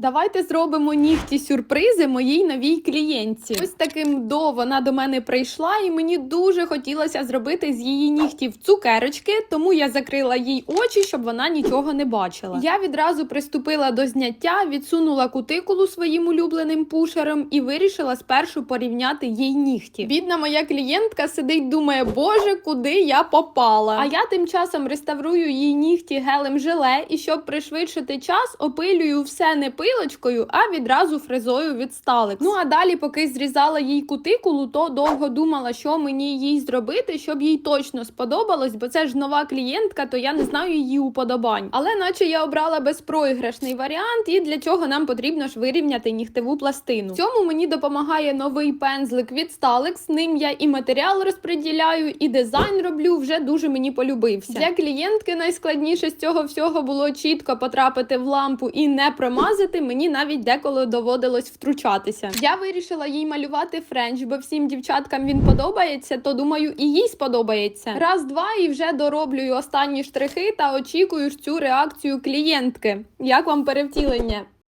Давайте зробимо нігті сюрпризи моїй новій клієнтці. Ось таким до вона до мене прийшла, і мені дуже хотілося зробити з її нігтів цукерочки, тому я закрила їй очі, щоб вона нічого не бачила. Я відразу приступила до зняття, відсунула кутикулу своїм улюбленим пушером і вирішила спершу порівняти їй нігті. Бідна моя клієнтка сидить, думає, боже, куди я попала. А я тим часом реставрую їй нігті гелем желе, і щоб пришвидшити час, опилюю все не пилочкою, а відразу фрезою від сталик. Ну а далі, поки зрізала їй кутикулу, то довго думала, що мені їй зробити, щоб їй точно сподобалось, бо це ж нова клієнтка, то я не знаю її уподобань. Але наче я обрала безпроіграшний варіант, і для цього нам потрібно ж вирівняти нігтеву пластину. В цьому мені допомагає новий пензлик від Stalex. Ним я і матеріал розподіляю, і дизайн роблю. Вже дуже мені полюбився. Для клієнтки найскладніше з цього всього було чітко потрапити в лампу і не промазати. Мені навіть деколи доводилось втручатися. Я вирішила їй малювати френч, бо всім дівчаткам він подобається, то думаю, і їй сподобається. Раз, два і вже дороблюю останні штрихи та очікую цю реакцію клієнтки. Як вам перевтілення?